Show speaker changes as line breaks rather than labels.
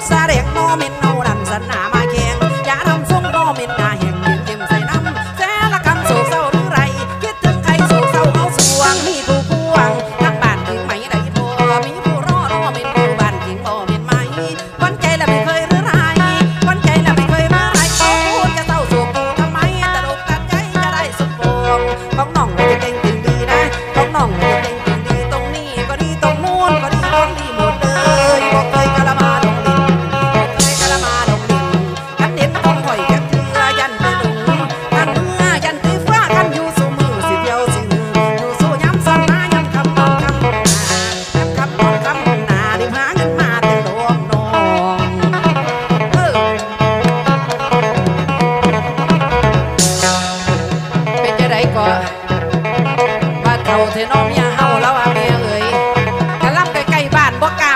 xa đèn no mịn nâu đàn dân nào บ้านเท่าเทนอมยาเฮาแล้วอาเมียเอ๋ยกระลับใกล้ๆบ้านบ่ไกล